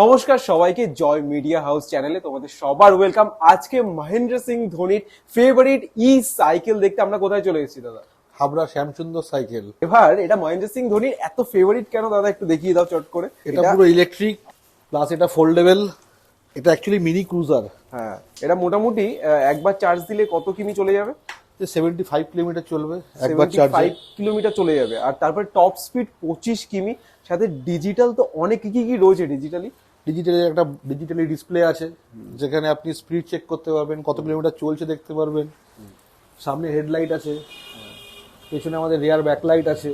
নমস্কার সবাইকে জয় media house চ্যানেলে তোমাদের সবার ওয়েলকাম। আজকে মহেন্দ্র সিং ধোনির ফেভারিট ই সাইকেল দেখতে আমরা কোথায় চলে এসেছি দাদা? হাবড়া শ্যামসুন্দর সাইকেল এবার এটা মহেন্দ্র সিং ধোনির এত ফেভারিট কেন দাদা একটু দেখিয়ে দাও চট করে। এটা পুরো ইলেকট্রিক প্লাস এটা ফোল্ডেবল এটা অ্যাকচুয়ালি মিনি ক্রুজার হ্যাঁ এটা মোটামুটি একবার চার্জ দিলে কত কিমি চলে যাবে? সেভেন্টি ফাইভ কিলোমিটার চলবে একবার চার্জ ফাইভ কিলোমিটার চলে যাবে আর তারপর টপ স্পিড পঁচিশ কিমি সাথে ডিজিটাল তো অনেক কি কি রয়েছে ডিজিটালি ডিজিটালি একটা ডিজিটালি ডিসপ্লে আছে যেখানে আপনি স্পিড চেক করতে পারবেন কত কিলোমিটার চলছে দেখতে পারবেন। সামনে হেডলাইট আছে পেছনে আমাদের রিয়ার ব্যাকলাইট আছে।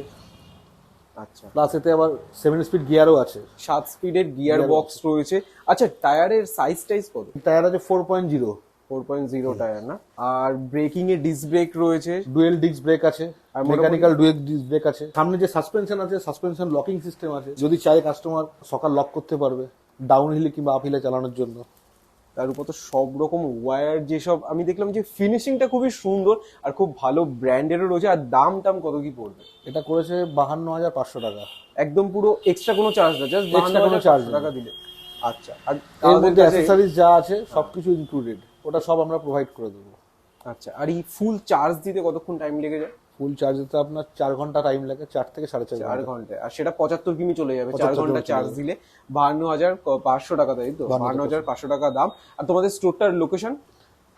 আচ্ছা। প্লাস এতে আবার সেভেন স্পিড গিয়ারও আছে। সাত স্পিডের গিয়ার বক্স রয়েছে। আচ্ছা টায়ারের সাইজ টাইজ কত? টায়ার আছে four point zero four point zero tyre না? আর ব্রেকিং এ ডিস ব্রেক রয়েছে। ডুয়েল ডিস্ক ব্রেক আছে আর মেকানিক্যাল ডুয়েল ডিস্ক ব্রেক আছে। সামনে যে সাসপেনশন আছে সাসপেনশন লকিং সিস্টেম আছে। যদি চাই কাস্টমার সকাল লক করতে পারবে। ডাউন হিলে কিংবা আপ হিলে চালানোর জন্য। তার উপর তো সব রকম ওয়্যার যেসব আমি দেখলাম যে ফিনিশিংটা খুবই সুন্দর আর খুব ভালো ব্র্যান্ডেরও রয়েছে আর দাম টাম কত কি পড়বে? এটা করেছে বাহান্ন হাজার পাঁচশো টাকা। একদম পুরো এক্সট্রা কোনো চার্জ না জাস্ট Extra কোনো চার্জ টাকা দিলে। আচ্ছা আর এর মধ্যে অ্যাসেসরিজ যা আছে সবকিছু ইনক্লুডেড ওটা সব আমরা প্রোভাইড করে দেবো। আচ্ছা আর এই ফুল চার্জ দিতে কতক্ষণ টাইম লেগে যায়? ফুল চার্জ দিতে আপনার চার ঘণ্টা টাইম লাগে চার থেকে সাড়ে চার চার ঘণ্টা। ঘন্টায় আর সেটা পঁচাত্তর কিমি চলে যাবে। চার ঘণ্টা চার্জ দিলে বাহান্ন হাজার পাঁচশো টাকা তাই তো? 52 বাহান্ন হাজার পাঁচশো টাকা দাম। আর তোমাদের স্টোরটার লোকেশন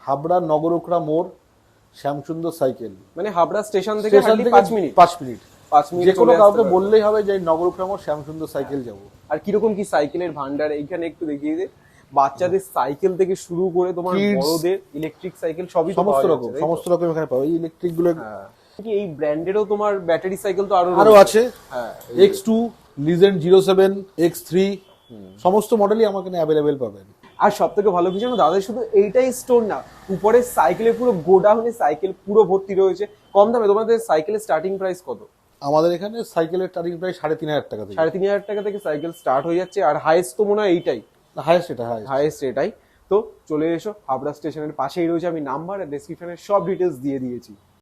হাবড়া নগরুকড়া মোড় শ্যামসুন্দর সাইকেল। মানে হাবড়া স্টেশন থেকে পাঁচ মিনিট। পাঁচ মিনিট। পাঁচ মিনিট যে কোনো কাউকে বললেই হবে যে নগরুকড়া মোড় শ্যামসুন্দর সাইকেল যাব। আর কীরকম কি সাইকেলের ভান্ডার? এইখানে একটু দেখিয়ে দে। বাচ্চাদের সাইকেল থেকে শুরু করে তোমার বড়দের ইলেকট্রিক সাইকেল সবই সমস্ত রকম? সমস্ত রকম এখানে পাবে ইলেকট্রিকগুলো হ্যাঁ। এই ব্র্যান্ডেরও তোমার ব্যাটারি সাইকেল তো আরও আরও আছে। হ্যাঁ X two legend zero seven X three সমস্ত মডেলই আমার এখানে অ্যাভেলেবেল পাবেন। আর সব থেকে ভালো কিছু দাদা শুধু এইটাই স্টোর না উপরে সাইকেলের পুরো গোডাউনে সাইকেল পুরো ভর্তি রয়েছে। কম দামে তোমাদের সাইকেলের স্টার্টিং প্রাইস কত? আমাদের এখানে সাইকেলের স্টার্টিং প্রাইস সাড়ে তিন হাজার টাকা থেকে। সাড়ে তিন হাজার টাকা থেকে সাইকেল স্টার্ট হয়ে যাচ্ছে আর হাইস্ট তো মনে হয় এইটাই। হাইয়েস্ট এটা হাইয়েস্ট হাইয়েস্ট এটাই। তো চলে এসো হাবড়া স্টেশনের পাশেই রয়েছে আমি নাম্বার আর ডেসক্রিপশনে সব ডিটেলস দিয়ে দিয়েছি।